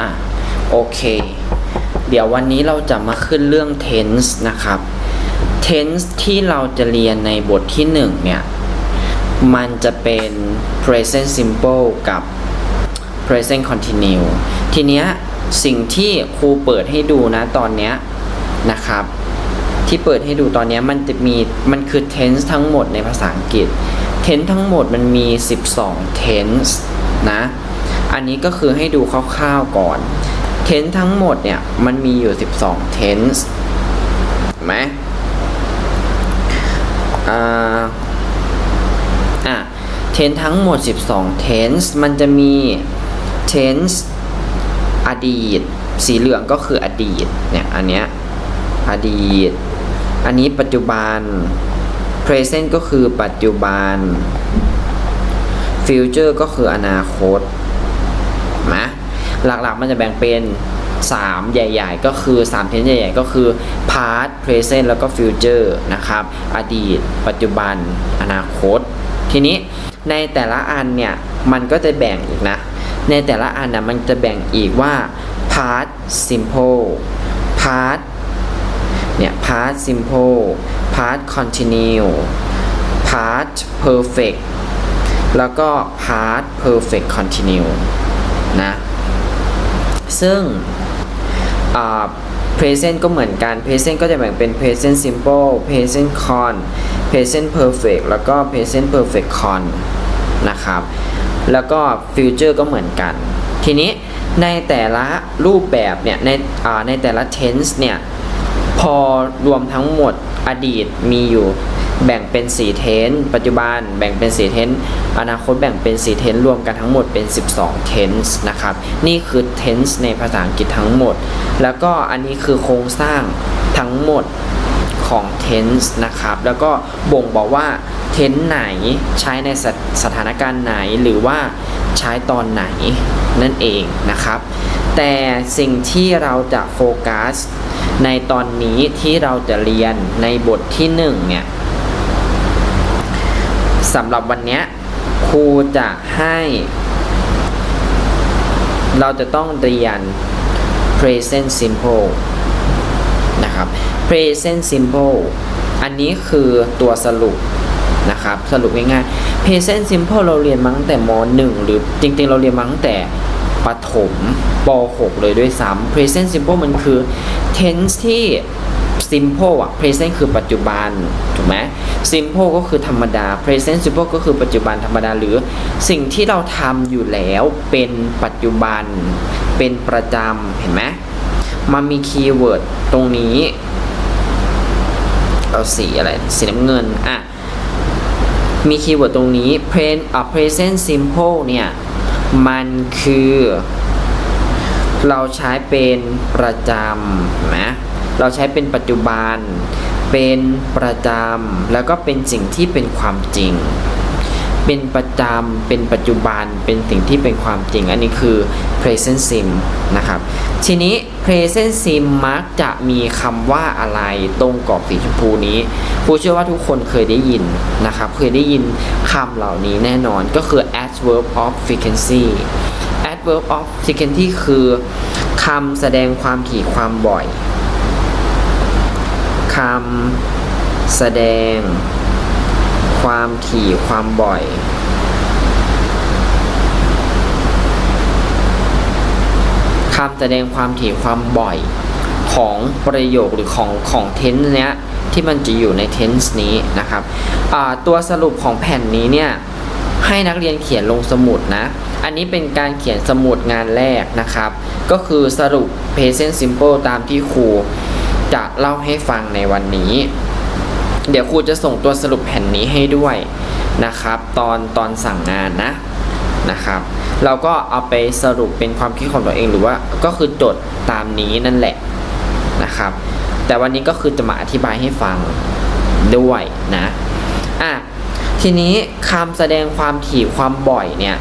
อะโอเค เดี๋ยววันนี้เราจะมาขึ้นเรื่อง tense นะครับ tense ที่เราจะเรียนในบทที่หนึ่งเนี่ย มันจะเป็น present simple กับ present continue ทีเนี้ยสิ่งที่ครูเปิดให้ดูนะตอนเนี้ยนะครับ ที่เปิดให้ดูตอนนี้มันจะมีมันคือ tense ทั้งหมดในภาษาอังกฤษ tense ทั้งหมดมันมี 12 tense นะ อันนี้ก็คือให้ดูคร่าวๆก่อน tense ทั้งหมดเนี่ย มันมีอยู่ 12 tense เห็นไหมอ่าอะ tense ทั้งหมด 12 tense มันจะมี tense อดีต สีเหลืองก็คืออดีตเนี่ยอันเนี้ยอดีต อันนี้ปัจจุบัน present ก็คือปัจจุบัน future ก็คืออนาคต นะหลักๆมันจะแบ่งเป็น 3 ใหญ่ ๆ ก็คือ3 tense ใหญ่ๆ ก็คือ past present แล้วก็ future นะครับ อดีต ปัจจุบัน อนาคต ทีนี้ในแต่ละอันเนี่ยมันก็จะแบ่งอีกนะ ในแต่ละอันนะมันจะแบ่งอีกว่า past simple past เนี่ย past simple past continue past perfect แล้วก็ past perfect continue นะ ซึ่ง present ก็เหมือนกัน present ก็จะแบ่งเป็น present simple present con present perfect แล้วก็ present perfect con นะครับ แล้วก็ future ก็เหมือนกัน ทีนี้ในแต่ละรูปแบบเนี่ย ในในแต่ละ tense เนี่ย พอรวมทั้งหมดอดีตมีอยู่ แบ่งเป็น 4 เทน ปัจจุบันแบ่งเป็น 4 เทน อนาคตแบ่งเป็น 4 เทน รวมกันทั้งหมดเป็น 12 เทนส์นะครับ นี่คือ tense ในภาษาอังกฤษทั้งหมด แล้วก็อันนี้คือโครงสร้างทั้งหมดของ tense นะครับ แล้วก็บ่งบอกว่า tense ไหนใช้ในสสถานการณ์ไหนหรือว่าใช้ตอนไหนนั่นเองนะครับ แต่สิ่งที่เราจะโฟกัสในตอนนี้ที่เราจะเรียนในบทที่หนึ่งเนี่ย สำหรับวันนี้ครูจะให้ เราจะต้องเรียน present simple นะครับ present simple อันนี้คือตัวสรุปนะครับ สรุปง่ายๆ present simple เราเรียนมาตั้งแต่ม .1 หรือจริงๆ เราเรียนมาตั้งแต่ประถมป .6 เลยด้วยซ้ำ present simple มันคือ tense ที่ simple อะ present คือปัจจุบัน ถูกไหม simple ก็คือธรรมดา present simple ก็คือปัจจุบันธรรมดาหรือสิ่งที่เราทำอยู่แล้วเป็นปัจจุบัน เป็นประจำเห็นไหมมันมีคีย์เวิร์ดตรงนี้ เอาสีอะไรสีน้ำเงินอะมีคีย์เวิร์ดตรงนี้ present อะ present simple เนี่ย มันคือ เราใช้เป็นประจำนะเราใช้เป็นปัจจุบัน เป็นประจำแล้วก็เป็นสิ่งที่เป็นความจริง เป็นประจำเป็นปัจจุบันเป็นสิ่งที่เป็นความจริง อันนี้คือ present sim นะครับ ทีนี้ present sim มักจะมีคำว่าอะไรตรงกรอบสีชมพูนี้ครูเชื่อว่าทุกคนเคยได้ยินนะครับ เคยได้ยินคำเหล่านี้แน่นอนก็คือ adverb of frequency adverb of frequency คือคำแสดงความถี่ความบ่อย คำแสดง ความถี่ความบ่อยคำแสดงความถี่ความบ่อยของประโยคหรือของของเทนส์เนี้ยที่มันจะอยู่ในเทนส์นี้นะครับตัวสรุปของแผ่นนี้เนี่ยให้นักเรียนเขียนลงสมุดนะ อันนี้เป็นการเขียนสมุดงานแรกนะครับ ก็คือสรุป present simple ตามที่ครู จะเล่าให้ฟังในวันนี้ เดี๋ยวครูจะส่งตัวสรุปแผ่นนี้ให้ด้วยนะครับ ตอนตอนสั่งงานนะนะครับ เราก็เอาไปสรุปเป็นความคิดของตัวเองหรือว่าก็คือจดตามนี้นั่นแหละนะครับ แต่วันนี้ก็คือจะมาอธิบายให้ฟังด้วยนะอะทีนี้คำแสดงความถี่ความบ่อยเนี่ย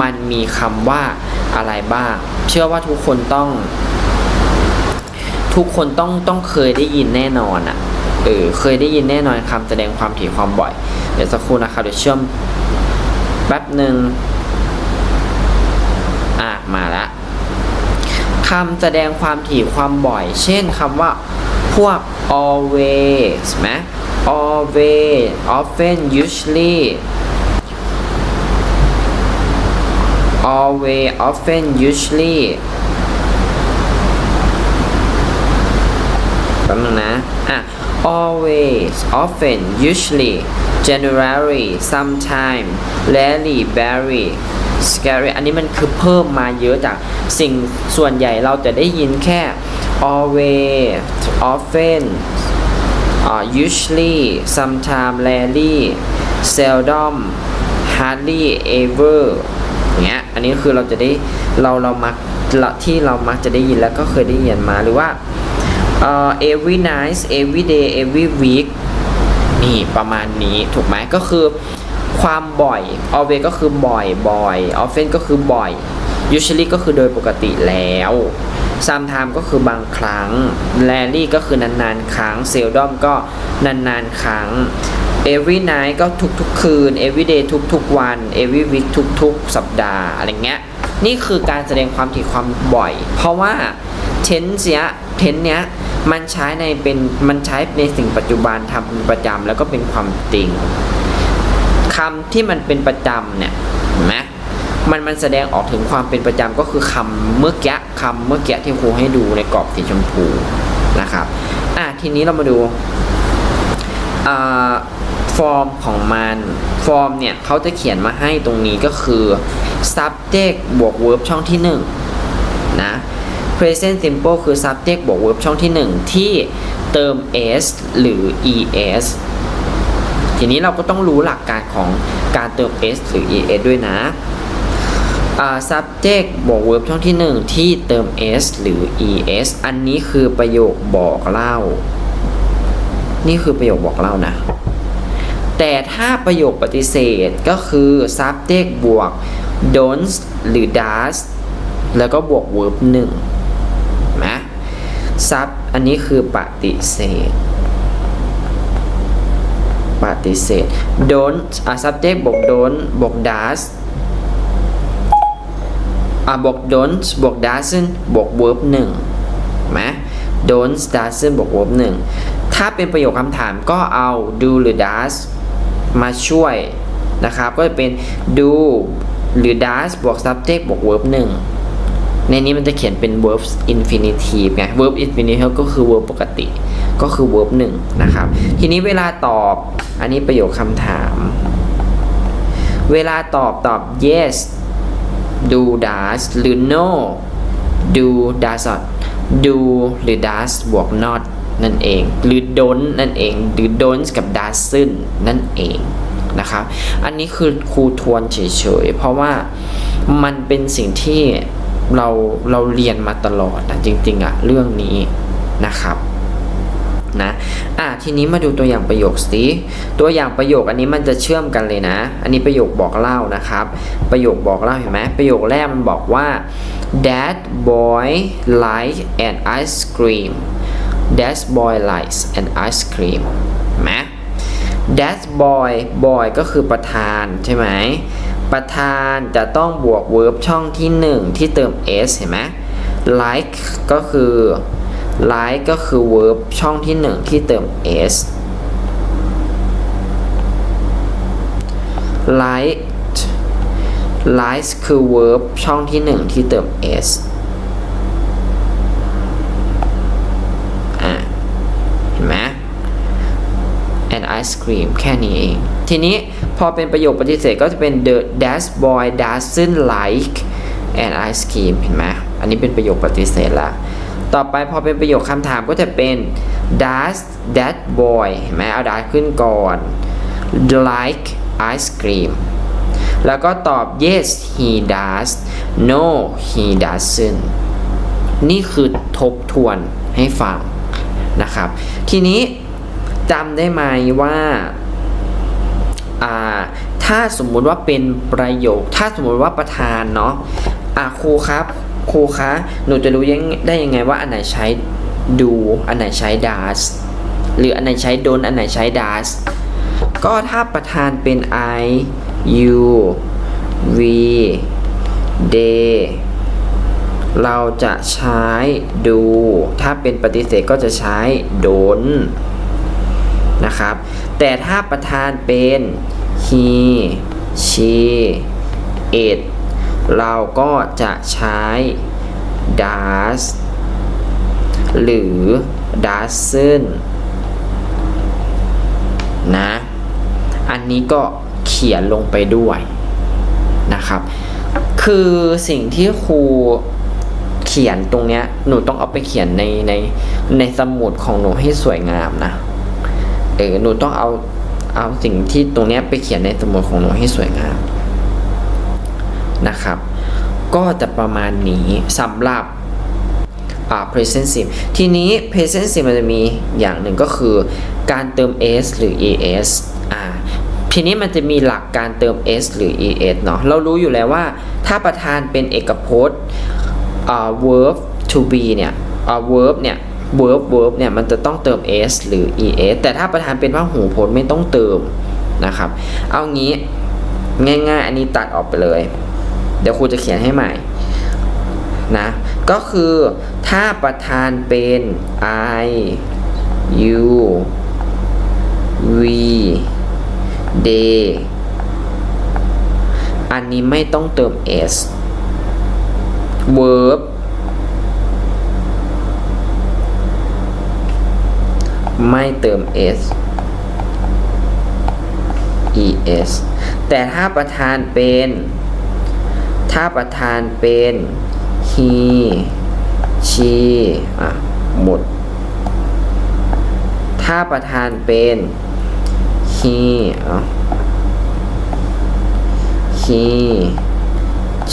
มันมีคำว่าอะไรบ้าง เชื่อว่าทุกคนต้อง ทุกคนต้องต้องเคยได้ยินแน่นอนอะ่ะเออเคยได้ยินแน่นอนคำแสดงความถี่ความบ่อย เดี๋ยวสักครู่นะครับเดี๋ยวเชื่อมแป๊บหนึ่งอะมาละคำแสดงความถี่ความบ่อย เช่นคำว่าพวก always ไหม always often usually always often usually ป๊บนึงนะ อะ always often usually generally sometime rarely very scary อันนี้มันคือเพิ่มมาเยอะจากสิ่งส่วนใหญ่เราจะได้ยินแค่ always often uh, usually sometime rarely seldom hardly ever อย่างเงี้ย อันนี้คือเราจะได้เราเรามักที่เรามักจะได้ยินแล้วก็เคยได้ยินมาหรือว่า เอ่อ every night every day every week นี่ประมาณนี้ถูกไหมก็คือความบ่อย always ก็คือบ่อยบ่อย often ก็คือบ่อย usually ก็คือโดยปกติแล้ว sometimes ก็คือบางครั้ง rarely ก็คือนานๆ ครั้ง seldom ก็นานๆ ครั้ง every night ก็ทุกๆ คืน every day ทุกๆ วัน every week ทุกๆ สัปดาห์อะไรเงี้ย นี่คือการแสดงความถี่ความบ่อย เพราะว่า tense เนี้ย tense เนี้ย มันใช้ในเป็นมันใช้ในสิ่งปัจจุบันทำเป็นประจำแล้วก็เป็นความจริงคำที่มันเป็นประจำเนี่ยเห็นไหมมันมันแสดงออกถึงความเป็นประจำก็คือคำเมื่อกี้คำเมื่อกี้ที่ครูให้ดูในกรอบสีชมพูนะครับอะทีนี้เรามาดูอ่าฟอร์มของมันฟอร์มเนี่ยเขาจะเขียนมาให้ตรงนี้ก็คือ subject บวก verb ช่องที่1นะ present simple คือ subject บวก verb ช่องที่ 1 ที่เติม s หรือ es ทีนี้เราก็ต้องรู้หลักการของการเติม s หรือ es ด้วยนะ subject บวก verb ช่องที่ 1 ที่เติม s หรือ es อันนี้คือประโยคบอกเล่า นี่คือประโยคบอกเล่านะ แต่ถ้าประโยคปฏิเสธก็คือ subject บวก don't หรือ does แล้วก็บวก verb 1 นะ sub อันนี้คือปฏิเสธ ปฏิเสธ don't อะ subject บวก don't บวก does อะบวก don't บวก doesn't บวก verb 1ไหม don't doesn't บวก verb 1ถ้าเป็นประโยคคำถามก็เอา do หรือ does มาช่วยนะครับ ก็จะเป็น do หรือ does บวก subject บวก verb 1 ในนี้มันจะเขียนเป็น verb infinitive ไง verb infinitive ก็คือ verb ปกติ ก็คือ verb 1นะครับ ทีนี้เวลาตอบ อันนี้ประโยคคำถาม เวลาตอบตอบ yes do does หรือ no do does not do หรือ does บวก not นั่นเอง หรือ don't นั่นเอง หรือ don't กับ doesn't นั่นเองนะครับ อันนี้คือครูทวนเฉยๆ เพราะว่ามันเป็นสิ่งที่ เราเราเรียนมาตลอดนะจริง ๆอะเรื่องนี้นะครับนะอะทีนี้มาดูตัวอย่างประโยคสิตัวอย่างประโยคอันนี้มันจะเชื่อมกันเลยนะ อันนี้ประโยคบอกเล่านะครับ ประโยคบอกเล่าเห็นไหมประโยคแรกมันบอกว่า that boy likes an ice cream that boy likes an ice cream ไหม that boy boy ก็คือประธานใช่ไหม ประธานจะต้องบวก verb ช่องที่ 1 ที่เติม s เห็นไหม like ก็คือ like ก็คือ verb ช่องที่ 1 ที่เติม s like like คือ verb ช่องที่ 1 ที่เติม s เห็นไหม and ice cream แค่นี้เอง ทีนี้พอเป็นประโยคปฏิเสธก็จะเป็น the dash boy doesn't like an ice cream เห็นไหมอันนี้เป็นประโยคปฏิเสธละต่อไปพอเป็นประโยคคำถามก็จะเป็น does that boy เห็นไหมเอา does ขึ้นก่อน like ice cream แล้วก็ตอบ yes he does no he doesn't นี่คือทบทวนให้ฟังนะครับ ทีนี้จำได้ไหมว่าอ่า ถ้าสมมุติว่าเป็นประโยค ถ้าสมมุติว่าประธานเนาะอ่าครูครับ ครูคะ หนูจะรู้ยังได้ยังไงว่าอันไหนใช้ดู อันไหนใช้ does หรืออันไหนใช้ don't อันไหนใช้ does ก็ถ้าประธานเป็น I you we they เราจะใช้ดู ถ้าเป็นปฏิเสธก็จะใช้ don't นะครับ แต่ถ้าประธานเป็น he she it เราก็จะใช้ does หรือ doesn't นะ อันนี้ก็เขียนลงไปด้วยนะครับ คือสิ่งที่ครูเขียนตรงเนี้ย หนูต้องเอาไปเขียนในในในสมุดของหนูให้สวยงามนะ เออหนูต้องเอาเอาสิ่งที่ตรงนี้ไปเขียนในสมุดของหนูให้สวยงามนะครับ ก็จะประมาณนี้สำหรับอ่า present simple ทีนี้ present simple มันจะมีอย่างหนึ่งก็คือ การเติม s หรือ es อ่าทีนี้มันจะมีหลักการเติม s หรือ es เนาะเรารู้อยู่แล้วว่า ถ้าประธานเป็นเอกพจน์อ่า verb to be เนี่ยอ่า verb เนี่ย verb verb เนี่ยมันจะต้องเติม s หรือ es แต่ถ้าประธานเป็นพหูพจน์ไม่ต้องเติมนะครับ เอางี้ง่ายๆ อันนี้ตัดออกไปเลย เดี๋ยวครูจะเขียนให้ใหม่นะ ก็คือถ้าประธานเป็น I U V they อันนี้ไม่ต้องเติม s verb ไม่เติม s es แต่ถ้าประธานเป็น ถ้าประธานเป็น he she อะหมด ถ้าประธานเป็น he อะ he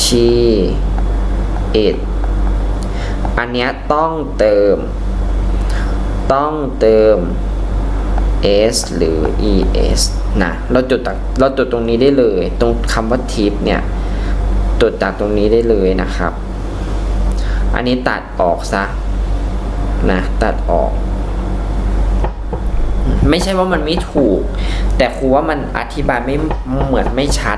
she it อันเนี้ยต้องเติม ต้องเติม s หรือ es นะเราจดตักเราจดตรงนี้ได้เลย ตรงคำว่า tip เนี่ยจดจากตรงนี้ได้เลยนะครับ อันนี้ตัดออกซะนะตัดออก ไม่ใช่ว่ามันไม่ถูก แต่ครูว่ามันอธิบายไม่เหมือนไม่ชัด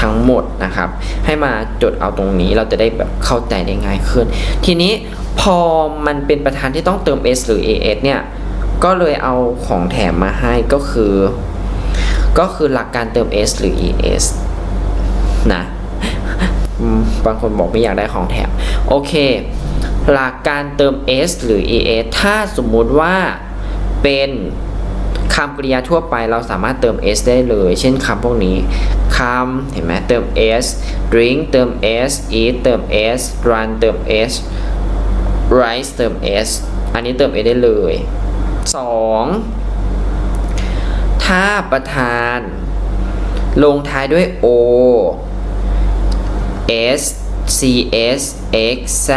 ทั้งหมดนะครับ ให้มาจดเอาตรงนี้เราจะได้แบบเข้าใจได้ง่ายขึ้น ทีนี้ พอมันเป็นประธานที่ต้องเติม s หรือ as เนี่ย ก็เลยเอาของแถมมาให้ก็คือ ก็คือหลักการเติม s หรือ es นะบางคนบอกไม่อยากได้ของแถม โอเค หลักการเติม s หรือ es ถ้าสมมุติว่าเป็นคำกริยาทั่วไปเราสามารถเติม s ได้เลย เช่นคำพวกนี้คำเห็นไหมเติม s drink เติม s eat เติม s run เติม s rice เติม s อันนี้เติม s ได้เลย 2. ถ้าประธาน ลงท้ายด้วย o S C S X Z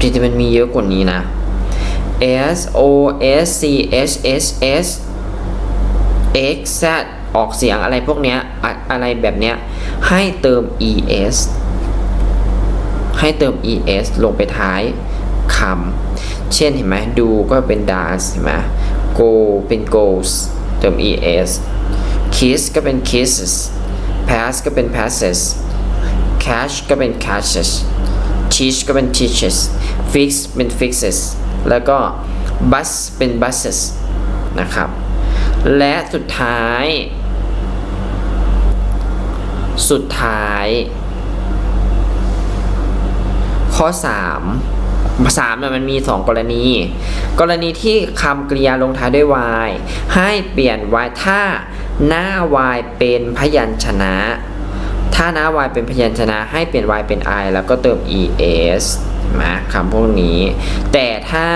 จริงๆมันมีเยอะกว่านี้นะ S O S C H S S X Z ออกเสียงอะไรพวกเนี้ย อะไรแบบเนี้ย ให้เติม ES ให้เติม ES ลงไปท้ายคำ เช่นเห็นไหมดูก็เป็น does เห็นไหม go เป็น goes เติม ES kiss ก็เป็น kisses pass ก็เป็น passes cash ก็เป็น cashes teach ก็เป็น teaches fix เป็น fixes แล้วก็ bus เป็น buses นะครับ และสุดท้าย สุดท้าย ข้อ 3 3เนี่ยมันมี 2 กรณี กรณีที่คำกริยาลงท้ายด้วย y ให้เปลี่ยน y ถ้าหน้า y เป็นพยัญชนะ ถ้าหน้า y เป็นพยัญชนะ ให้เปลี่ยน y เป็น i แล้วก็เติม es นะคำพวกนี้ แต่ถ้า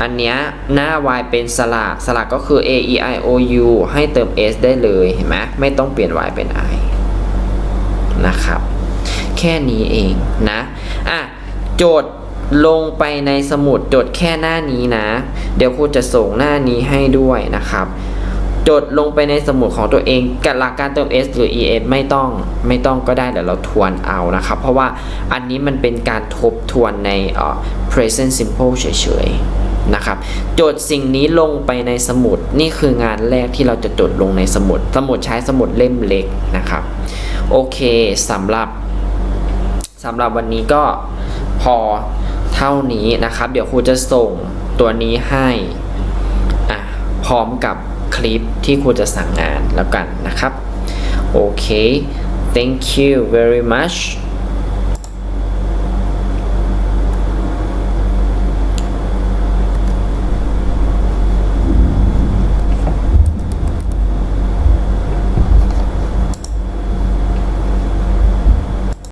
อันเนี้ยหน้า y เป็นสระสระก็คือ a e i o u ให้เติม s ได้เลยเห็นไหมไม่ต้องเปลี่ยน y เป็น i นะครับ ค่นี้เองนะอะโจทย์ลงไปในสมุดจทย์แค่หน้านี้นะ เดี๋ยวครูจะส่งหน้านี้ให้ด้วยนะครับจดลงไปในสมุดของตัวเองกับหลักการเติม s หรือ es ไม่ต้องไม่ต้องก็ได้เดี๋ยวเราทวนเอานะครับ เพราะว่าอันนี้มันเป็นการทบทวนใน present simple เฉยๆนะครับจทย์สิ่งนี้ลงไปในสมุดนี่คืองานแรกที่เราจะจดลงในสมุด สมุดใช้สมุดเล่มเล็กนะครับ โอเคสำหรับ สำหรับวันนี้ก็พอเท่านี้นะครับ เดี๋ยวครูจะส่งตัวนี้ให้อะพร้อมกับคลิปที่ครูจะสั่งงานแล้วกันนะครับโอเค thank you very much